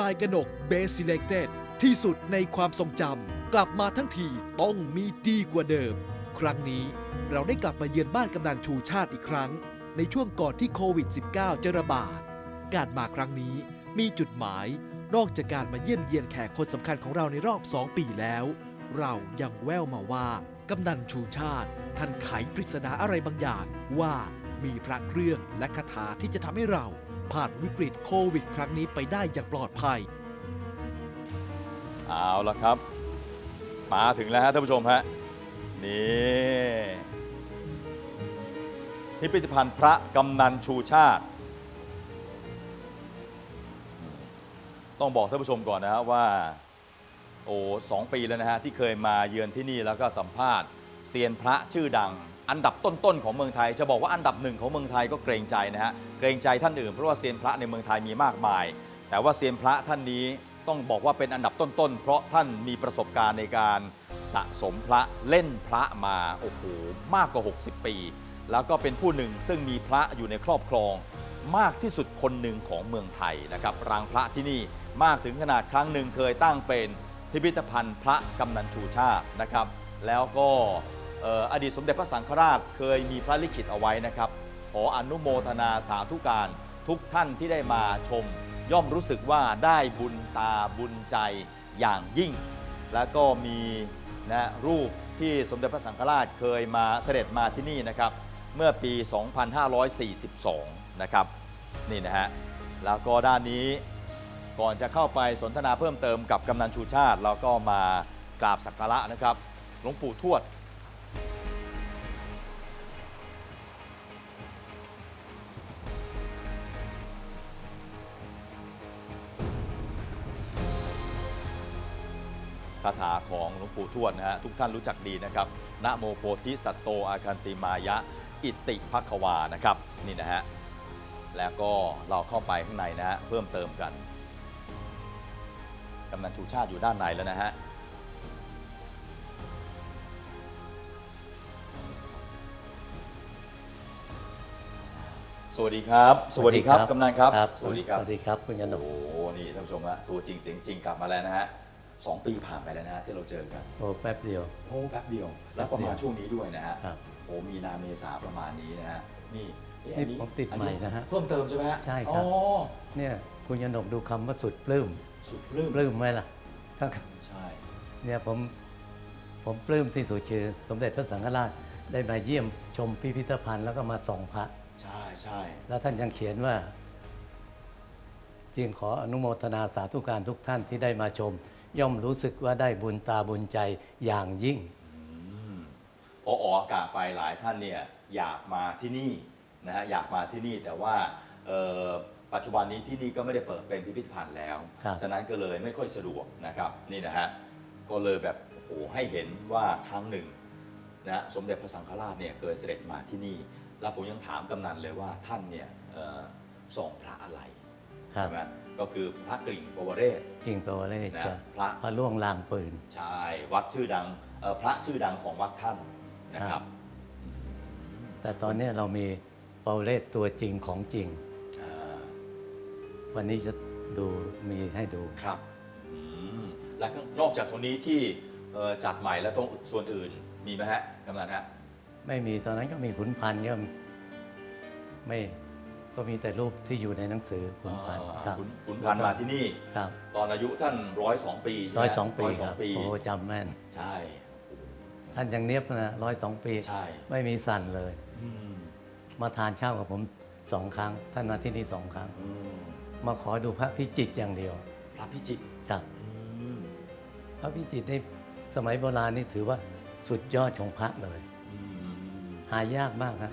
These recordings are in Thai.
ลายกระหนกเบสิเล c เต็ดที่สุดในความทรงจำกลับมาทั้งทีต้องมีดีกว่าเดิม ครั้งนี้เราได้กลับมาเยือนบ้านกำนันชูชาติอีกครั้ง ในช่วงก่อนที่โควิด -19 จะระบาด การมาครั้งนี้มีจุดหมาย นอกจากการมาเยี่ยมเยียนแขกคนสำคัญของเราในรอบ 2 ปีแล้ว เรายังแววมาว่ากำนันชูชาติ ท่านไขปริศนาอะไรบางอย่างว่ามีพระเครื่องและคาถาที่จะทำให้เรา ผ่านวิกฤตโควิด ครั้งนี้ไปได้อย่างปลอดภัย เอาละครับ มาถึงแล้วฮะท่านผู้ชมฮะ นี่พิพิธภัณฑ์พระกำนันชูชาติ ต้องบอกท่านผู้ชมก่อนนะฮะว่า โอ้สองปีแล้วนะฮะ ที่เคยมาเยือนที่นี่แล้วก็สัมภาษณ์เซียนพระชื่อดังอันดับต้นๆของเมืองไทย จะบอกว่าอันดับหนึ่งของเมืองไทยก็เกรงใจนะฮะเกรงใจท่านอื่นเพราะว่าเซียนพระในเมืองไทยมีมากมาย แต่ว่าเซียนพระท่านนี้ต้องบอกว่าเป็นอันดับต้นๆ เพราะท่านมีประสบการณ์ในการสะสมพระเล่นพระมาโอ้โหมากกว่า 60 ปี แล้วก็เป็นผู้หนึ่งซึ่งมีพระอยู่ในครอบครอง มากที่สุดคนหนึ่งของเมืองไทยนะครับรางพระที่นี่มากถึงขนาดครั้งหนึ่งเคยตั้งเป็นพิพิธภัณฑ์พระกำนันชูชาตินะครับ แล้วก็ เอ่ออดีตสมเด็จพระสังฆราชเคยมีพระลิขิตเอาไว้นะครับ ขออนุโมทนาสาธุการทุกท่านที่ได้มาชม ย่อมรู้สึกว่าได้บุญตาบุญใจอย่างยิ่ง แล้วก็มีนะรูปที่สมเด็จพระสังฆราชเคยมาเสด็จมาที่นี่นะครับ เมื่อปี 2542 นะครับ นี่นะฮะ แล้วก็ด้านนี้ก่อนจะเข้าไปสนทนาเพิ่มเติมกับกำนันชูชาติ เราก็มากราบสักการะนะครับหลวงปู่ทวด คาถาของหลวงปู่ทวดนะฮะทุกท่านรู้จักดีนะครับนะโมโพธิสัตโตอาคันติมายะ อิติภัควานะครับนี่นะฮะแล้วก็เราเข้าไปข้างในนะฮะเพิ่มเติมกันกำนันชูชาติอยู่ด้านในแล้วนะฮะสวัสดีครับ สวัสดีครับ กำนันครับ สวัสดีครับ สวัสดีครับคุณยนโอ้กโหนี่ท่านผู้ชมฮะตัวจริงเสียงจริงกลับมาแล้วนะฮะ สองปีผ่านไปแล้วนะฮะที่เราเจอกันโอ้แป๊บเดียว โอ้แป๊บเดียว แล้วประมาณแป๊บเดียวช่วงนี้ด้วยนะฮะครับโอ้มีนาเมษาประมาณนี้นะฮะนี่เอ๊ะนี่อัผมติดใหม่นะฮะเพิ่มเติมใช่ไหมฮะใช่ครับ อ๋อเนี่ยคุณยนกดูคำว่าสุดปลื้มสุดปลื้มปลื้มไหมล่ะถ้าใช่ เนี่ยผมผมปลื้มที่สุดคือสมเด็จพระสังฆราชได้มาเยี่ยมชมพิพิธภัณฑ์แล้วก็มาส่องพระ ใช่ใช่แล้วท่านยังเขียนว่า จึงขออนุโมทนาสาธุการทุกท่านที่ได้มาชม ย่อมรู้สึกว่าได้บุญตาบุญใจอย่างยิ่งพอออกอากาศไปหลายท่านเนี่ยอยากมาที่นี่นะฮะอยากมาที่นี่แต่ว่าเอ่อปัจจุบันนี้ที่นี่ก็ไม่ได้เปิดเป็นพิพิธภัณฑ์แล้วครับฉะนั้นก็เลยไม่ค่อยสะดวกนะครับนี่นะฮะก็เลยแบบโอ้โหให้เห็นว่าครั้งหนึ่งนะสมเด็จพระสังฆราชเนี่ยเคยเสด็จมาที่นี่ แล้วผมยังถามกำนันเลยว่าท่านเนี่ยเอ่อส่องพระอะไรครับใช่ไหม ก็คือพระกริ่งปวเรศ กิ่งโปวเลศนะจะพระ พระล่วงลางปืน ใช่วัดชื่อดังเอ่อพระชื่อดังของวัดท่านนะคครัรับบแต่ตอนนี้เรามีโปวเลศตัวจริงของจริง อ่าวันนี้จะดูมีให้ดู ครับอืมแล้วก็นอกจากตรงนี้ที่เอ่อจัดใหม่แล้วตรงส่วนอื่นมีไหมฮะกำนันฮะไม่มีตอนนั้นก็มีขุนพันธ์ก็ไม่ ก็มีแต่รูปที่อยู่ในหนังสือขุนพันธ์อ่าครับขุนขุนพันธ์มาที่นี่ ครับตอนอายุท่านร้อยสองปีใช่ไหมร้อยสองปีร้อยคสอรังบปีโอ้จำแม่น ใช่ท่านยังเนียบนะร้อยสองปี ใช่ไม่มีสั่นเลย อืมมาทานข้าวกับผมสองครั้ง ท่านมาที่นี่สองครั้ง อืมมาขอดูพระพิจิตรอย่างเดียวพระพิจิตรครับอืมพระพิจิตรนี่สมัยโบราณนี่ถือว่าสุดยอดของพระเลย อืมหายากมากครับ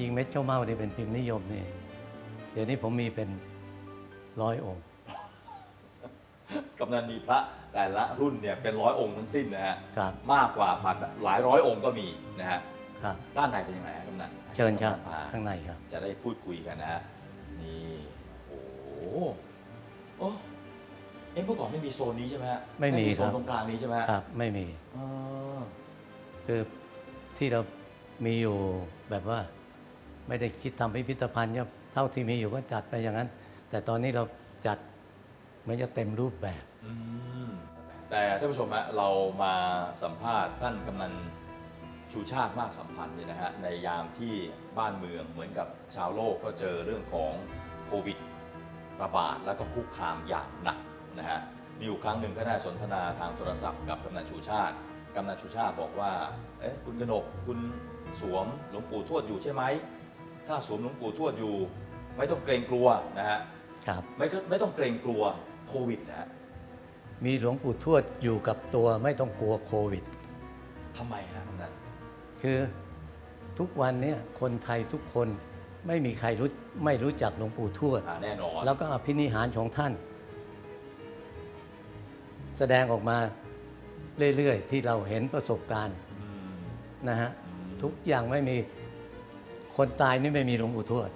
ยิงเม็ดเจ้าเมานี่เป็นพิมพ์นิยมนี่ เดี๋ยวนี้ผมมีเป็นร้อยองค์ กำนันมีพระแต่ละรุ่นเนี่ยเป็นร้อยองค์ทั้งสิ้นนะฮะครับ มากกว่าพันหลายร้อยองค์ก็มีนะฮะครับ ด้านในเป็นยังไงฮะกำนันเชิญครับพาข้างในครับ จะได้พูดคุยกันนะฮะนี่โอ้โหโอ้เอ็มเมื่อก่อนไม่มีโซนนี้ใช่ไหมฮะไม่มีโซครันบตรงกลางนี้ใช่ไหมฮะครับ ไม่มี อ๋อคือที่เรามีอยู่แบบว่า ไม่ได้คิดทำพิพิธภัณฑ์เนี่ย เท่าที่มีอยู่ก็จัดไปอย่างนั้น แต่ตอนนี้เราจัดมันจะเต็มรูปแบบ อืมแต่ท่านผู้ชมฮะเรามาสัมภาษณ์ท่านกำนันชูชาติมากสัมพันธ์เนี่ยนะฮะในยามที่บ้านเมืองเหมือนกับชาวโลกก็เจอเรื่องของโควิดระบาดแล้วก็คุกคามอย่างหนักนะฮะมีอยู่ครั้งหนึ่งก็ได้สนทนาทางโทรศัพท์กับกำนันชูชาติกำนันชูชาติบอกว่าเอ๊ะคุณกนกคุณสวมหลวงปู่ทวดอยู่ใช่ไหม ถ้าสวมหลวงปู่ทวดอยู่ ไม่ต้องเกรงกลัวนะฮะครับ ไม่ก็ไม่ต้องเกรงกลัวโควิดนะฮะมีหลวงปู่ทวดอยู่กับตัวไม่ต้องกลัวโควิด ทำไมฮะกำนันคือทุกวันเนี้คนไทยทุกคนไม่มีใครรู้ไม่รู้จักหลวงปู่ทวด อ่าแน่นอนแล้วก็อภินิหารของท่าน แสดงออกมาเรื่อยๆ ที่เราเห็นประสบการณ์อืมนะฮะ อืมทุกอย่างไม่มี คนตายนี่ไม่มีหลวงปู่ทวด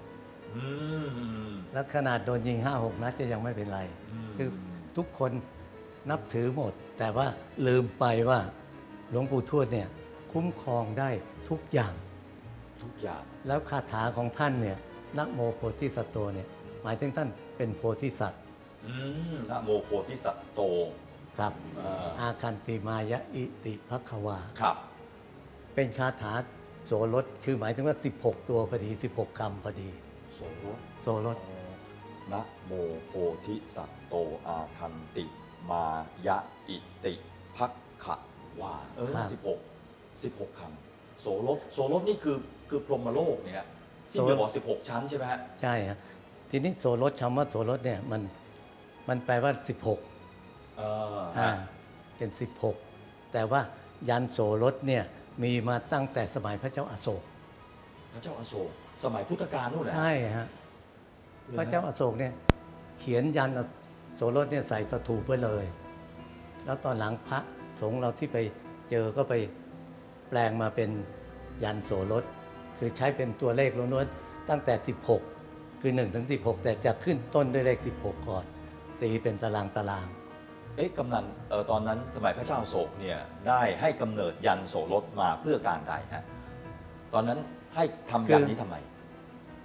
อืมแล้วขนาดโดนยิงห้าหกนัดจะยังไม่เป็นไรมคือทุกคนนับถือหมด แต่ว่าลืมไปว่าหลวงปู่ทวดเนี่ยคุ้มครองได้ทุกอย่าง ทุกอย่างแล้วคาถาของท่านเนี่ยนะโมโพธิสัตว์โตเนี่ยหมายถึงท่านเป็นโพธิสัตว์อืมนะโมโพธิสัตว์โต ครับเอ่ออาคันติมายะอิติภัควา ครับ เป็นคาถา โสรถคือหมายถึงว่า 16 ตัวพอดี 16คำพอดี โสรสโสรถนะโมโพธิสัตว์โตอาคันติ มายะอิติพักขะวาเออสิบหกสิบหกคำโสรสโสรสนี่คือคือพรหมโลกเนี่ยที่เดี๋ยวบอกสิบหกชั้นใช่ไหมฮะใช่ฮะทีนี้โสรถคำว่าโสรถเนี่ยมันมันแปลว่า 16เอออ่าฮะเป็น 16 แต่ว่ายันโสรถเนี่ย มีมาตั้งแต่สมัยพระเจ้าอาโศกพระเจ้าอโศกสมัยพุทธกาลนู่นแหละใช่ฮะหอพระเจ้าอาโศกเนี่ย เขียนยันโสรถเนี่ยใส่สถูปไว้เลย แล้วตอนหลังพระสงฆ์เราที่ไปเจอก็ไปแปลงมาเป็นยันโสรถ คือใช้เป็นตัวเลขล้วนๆตั้งแต่ 16 คือ1ถึง16 แต่จะขึ้นต้นด้วยเลข 16 ก่อน ตีเป็นตารางตาราง เอ๊ะกำนันเออตอนนั้นสมัยพระเจ้าอโศกเนี่ยได้ให้กำเนิดยันโสรถมาเพื่อการใดฮะตอนนั้นให้ทำยันนี้ทำไม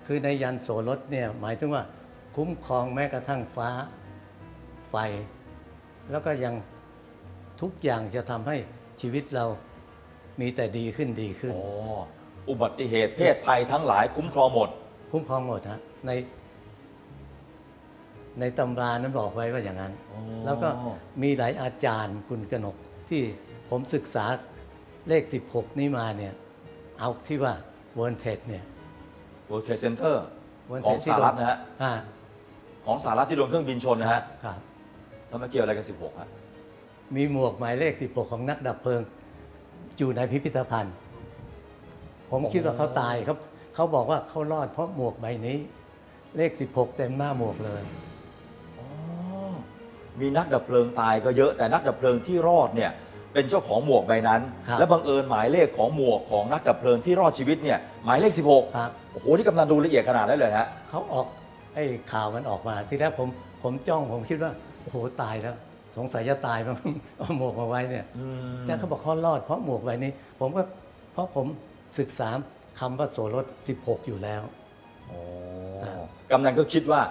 คือในยันโสรถเนี่ยหมายถึงว่าคุ้มครองแม้กระทั่งฟ้าไฟ แล้วก็ยังทุกอย่างจะทำให้ชีวิตเรามีแต่ดีขึ้นดีขึ้น อ๋อ อุบัติเหตุเพศภัยทั้งหลายคุ้มครองหมด คุ้มครองหมดฮะใน ในตำรานั้นบอกไว้ว่าอย่างนั้น อ๋อ แล้วก็มีหลายอาจารย์คุณกนกที่ผมศึกษาเลข 16 นี้มาเนี่ย เอาที่ว่าเวิร์นเทดเนี่ย World Trade Center World ของ Trade สหรัฐนะฮะ อ่าของสหรัฐที่โดนเครื่องบินชนนะฮะครับทำไมเกี่ยวอะไรกับ 16 ฮะ มีหมวกหมายเลข 16 ของนักดับเพลิง อยู่ในพิพิธภัณฑ์ ผมคิดว่าเขาตายเขาเขาบอกว่าเขารอดเพราะหมวกใบนี้ เลข 16 เต็มหน้าหมวกเลยอ๋อ มีนักดับเพลิงตายก็เยอะแต่นักดับเพลิงที่รอดเนี่ยเป็นเจ้าของหมวกใบนั้น ครับและบังเอิญหมายเลขของหมวกของนักดับเพลิงที่รอดชีวิตเนี่ยหมายเลข 16ครับ โอ้โหนี่กำนันดูละเอียดขนาดนั้นเลยฮะ เขาออกไอ้ข่าวมันออกมา ที่แรกผมผมจ้องผมคิดว่าโอ้โหตายแล้ว สงสัยจะตายมั้ง เอาหมวกมาไว้เนี่ยแต่เขาบอกเขารอดเพราะหมวกใบนี้ ผมก็เพราะผมศึกษาคำว่าโสรถ16 อยู่แล้ว กำนันก็คิดว่า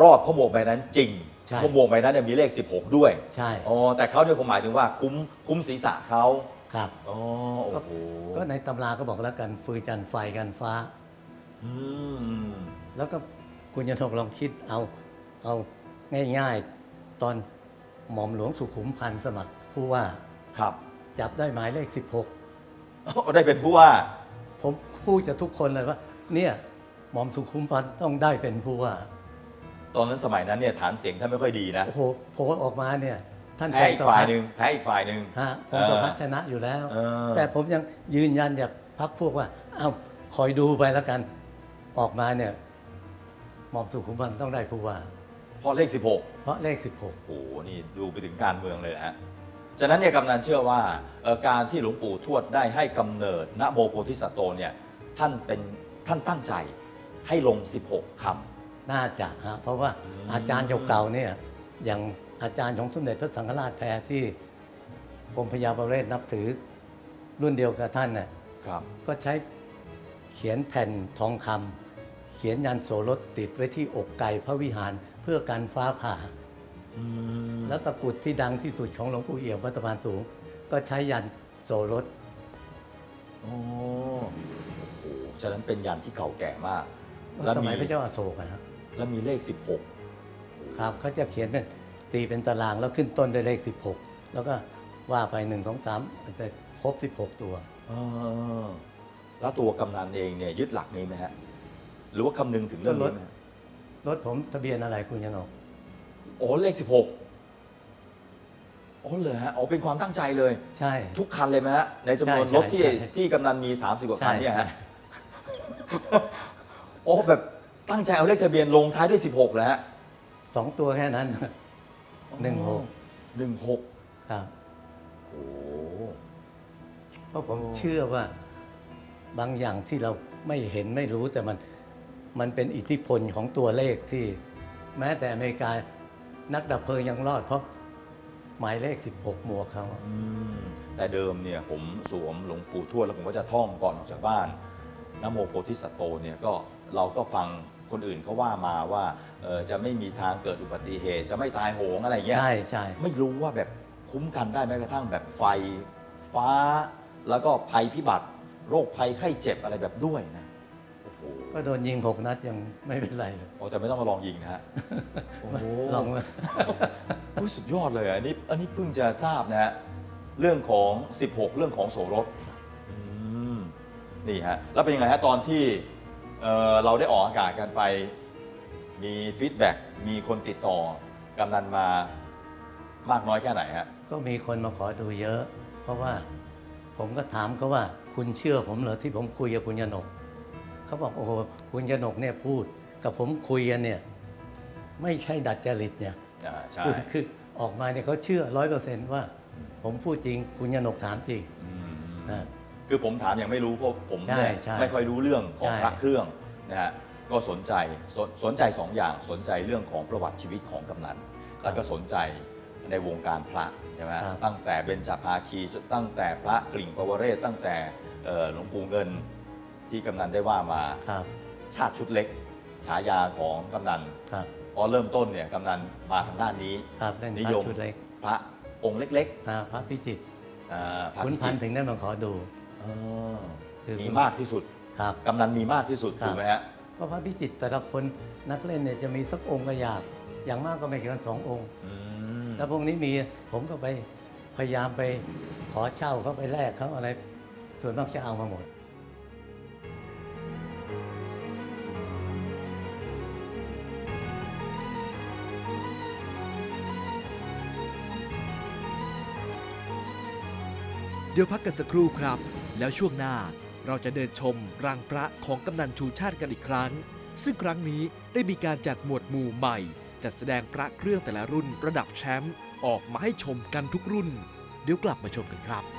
รอดเพราะหมวกใบนั้นจริง ใช่ เพราะหมวกใบนั้นเนี่ยมีเลข 16 ด้วยใช่อ๋อแต่เขาเนี่ยคงหมายถึงว่าคุ้มคุ้มศีรษะเขาครับ อ๋อโอ้โหก็ในตำราก็บอกแล้วกันฟืนกันไฟกันฟ้า อืมแล้วก็คุณยนทกลองคิดเอาเอาง่ายๆ ตอนหม่อมหลวงสุขุมพันธ์สมัครผู้ว่าครับจับได้หมายเลขได้เป็นผู้ว่า 16 ผมพูดจะทุกคนเลยว่า เนี่ยหม่อมสุขุมพันธ์ต้องได้เป็นผู้ว่าต อนนั้นสมัยนั้นเนี่ยฐานเสียงท่านไม่ค่อยดีนะโอ้โหโผล่ออกมาเนี่ย ท่านแพ้อีกพงศฝ่ายพัฒน์หนึ่งแพ้อีกฝ่ายหนึ่งฮะพงศพัฒน์ชนะอยู่แล้วเออแต่ผมยังยืนยันจากพักพวกว่า เอ้าคอยดูไปแล้วกันออกมาเนี่ยหม่อมสุขุมพันธ์ต้องได้ผู้ว่าเพราะเลข 16 เพราะเลขโอ้โห นี่ดูไปถึงการเมืองเลยนะฮะ ฉะนั้นเนี่ยกำนันเชื่อว่าเอ่อการที่หลวงปู่ทวดได้ให้กำเนิดนะโมโพธิสัตว์โตเนี่ยท่านเป็นท่านตั้งใจให้ลง 16 คำ16 น่าจะฮะเพราะว่าอาจารย์เก่าๆเนี่ยอย่างอาจารย์ของสมเด็จพระสังฆราชแพรที่กรมพระยาประเวศนับถือรุ่นเดียวกับท่านน่ะครับ ก็ใช้เขียนแผ่นทองคำเขียนยันโสรถติดไว้ที่อกไก่พระวิหารเพื่อพื่อการฟ้าผ่าอืมแล้วตะกรุดที่ดังที่สุดของหลวงปู่เอี่ยมวัดสะพานสูง ก็ใช้ยันโสรถโอ้โหฉะนั้นเป็นยันที่เก่าแก่มากแล้วสมีมัยพระเจ้าอาโศกนะครับ แล้วมีเลข ครับเขาจะเขียนเป็นตีเป็นตารางแล้วขึ้นต้นด้วยเลข 16 แล้วก็ว่าไป1 2 3แต่ครบ 16 ตัว 16เออแล้วตัวกำนันเองเนี่ยยึดหลักนี้ไหมฮะ หรือว่าคำนึงถึงเรื่องนี้ไหมฮะรถผมทะเบียนอะไรคุณยนกโอ้เลข 16อ๋อเลยฮะอ๋อเป็นความตั้งใจเลย ใช่ ทุกคันเลยไหมฮะ ในจำนวนใช่รถที่ใช่ใช่ที่กำนันมี 30 กว่าคันเนี่ยฮะ ใช่ โอ้แบบ ตั้งใจเอาเลขทะเบียนลงท้ายด้วย 16เลยฮะสองตัวแค่นั้น หนึ่งหกหนึ่งหกครับโอ้เพราะผมเชื่อว่าบางอย่างที่เราไม่เห็นไม่รู้แต่มันมันเป็นอิทธิพลของตัวเลขที่ แม้แต่อเมริกานักดับเพลิงยังรอดเพราะหมายเลข 16 หมวกเขาอืมแต่เดิมเนี่ยผมสวมหลวงปู่ทวดแล้วผมก็จะท่องก่อนออกจากบ้านนะโมโพธิสัตโตเนี่ยก็เราก็ฟัง คนอื่นเขาว่ามาว่าเอ่อจะไม่มีทางเกิดอุบัติเหตุ จะไม่ตายโหงอะไรเงี้ย ใช่ใช่ ไม่รู้ว่าแบบคุ้มกันได้แม้กระทั่งแบบไฟฟ้า แล้วก็ภัยพิบัติ โรคภัยไข้เจ็บอะไรแบบด้วยนะโอ้โหก็โดนยิงหกนัดยังไม่เป็นไรเลยโอ้แต่ไม่ต้องมาลองยิงนะฮะโอ้โหลองมาอุ๊ยสุดยอดเลยอะอันนี้อันนี้เพิ่งจะทราบนะฮะเรื่องของ 16 เรื่องของโสรสอืมนี่ฮะแล้วเป็นยังไงฮะตอนที่ เอ่อเราได้ออกอากาศกันไป มีฟีดแบ็กมีคนติดต่อกำนันมามากน้อยแค่ไหนฮะ ก็มีคนมาขอดูเยอะ เพราะว่าผมก็ถามเขาว่าคุณเชื่อผมเหรอที่ผมคุยกับคุณยนกเขาบอกโอ้โหคุณยนกเนี่ยพูด กับผมคุยกันเนี่ยไม่ใช่ดัดจริตเนี่ยอ่าใช่คือคือออกมาเนี่ยเขาเชื่อร้อยเปอร์เซนต์ว่า ผมพูดจริงคุณยนกถามจริงอืมนะ คือผมถามยังไม่รู้เพราะผมเนี่ยใช่ใช่ไม่ค่อยรู้เรื่องของใช่ พระเครื่องนะฮะก็สนใจสนสนใจสองอย่างสนใจเรื่องของประวัติชีวิตของกำนันแล้วก็สนใจในวงการพระใช่ไหมครับ ตั้งแต่เบญจภาคีจนตั้งแต่พระกลิ่งปวเรศตั้งแต่เอ่อหลวงปู่เงินที่กำนันได้ว่ามาครับชาติชุดเล็ก ฉายาของกำนันครับพอเริ่มต้นเนี่ยกำนันมาทางด้านนี้ ครับเล่นนิพระยมชุดเล็กพระองค์เล็กนะพระพิจิตรๆอ่าพระคุณพิพัจินตธ์รถึงได้มาขอดู อ๋อคือมีมากที่สุดครับ กำนันมีมากที่สุดครับ ถูกไหมฮะเพราะพระพิจิตรแต่ละคนนักเล่นเนี่ยจะมีสักองค์ก็ยาก อย่างมากก็ไม่เกินสององค์ อืมแล้วพวกนี้มีผมก็ไปพยายามไปขอเช่าเขาไปแลกเขาอะไรส่วนมากจะเอามาหมด ดี๋ยวพักกันสักครู่ครับ แล้วช่วงหน้าเราจะเดินชมรังพระของกำนันชูชาติกันอีกครั้ง ซึ่งครั้งนี้ได้มีการจัดหมวดหมู่ใหม่ จัดแสดงพระเครื่องแต่ละรุ่นระดับแชมป์ออกมาให้ชมกันทุกรุ่น เดี๋ยวกลับมาชมกันครับ